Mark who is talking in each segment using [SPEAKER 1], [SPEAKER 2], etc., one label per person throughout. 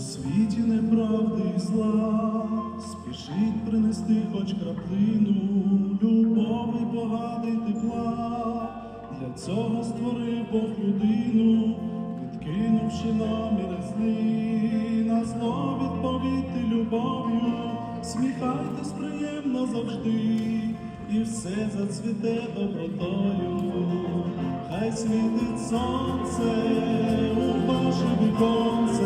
[SPEAKER 1] світі неправди і зла, спішить принести хоч краплину, поради й тепла. Для цього створив Бог людину, відкинувши наміри злі, на зло відповідти любов'ю, сміхайтесь приємно завжди, і все зацвіте добротою. Хай світить сонце у ваше віконце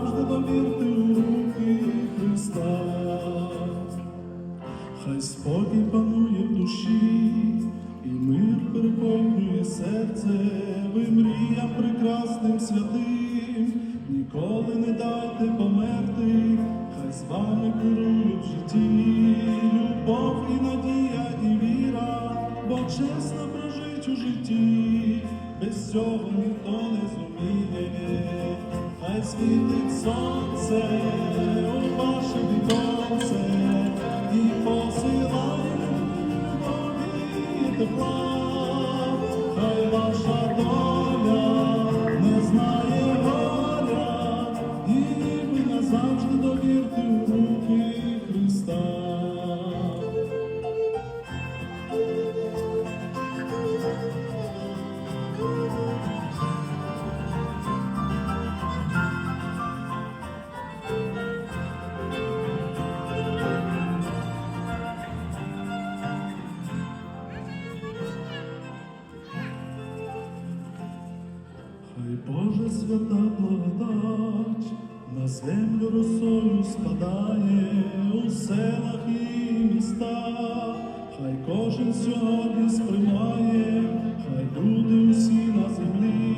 [SPEAKER 1] ви назавжди довірте руки Христа. Хай спокій панує в душі, і мир переповнює серце, ви мріям прекрасним святим, ніколи не дайте померти, хай з вами керують в житті, любов і надія, і віра, бо чесно прожить у житті, без цього ніхто не зуміє, світить сонце у ваше віконце і посилає любові тепла, хай ваша доля не знає горя, і ви назавжди довірте Боже свята благодать на землю росою спадає у селах і містах, хай кожен сьогодні сприймає, хай люди усі на землі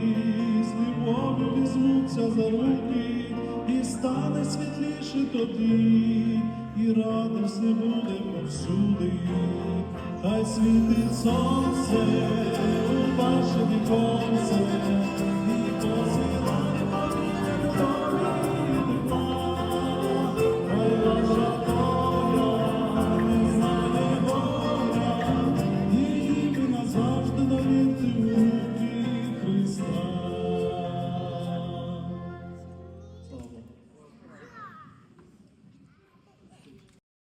[SPEAKER 1] з любов'ю візьмуться за руки, і стане світліше тоді, і радість не буде повсюди, хай світить сонце у ваше віконце, Христа.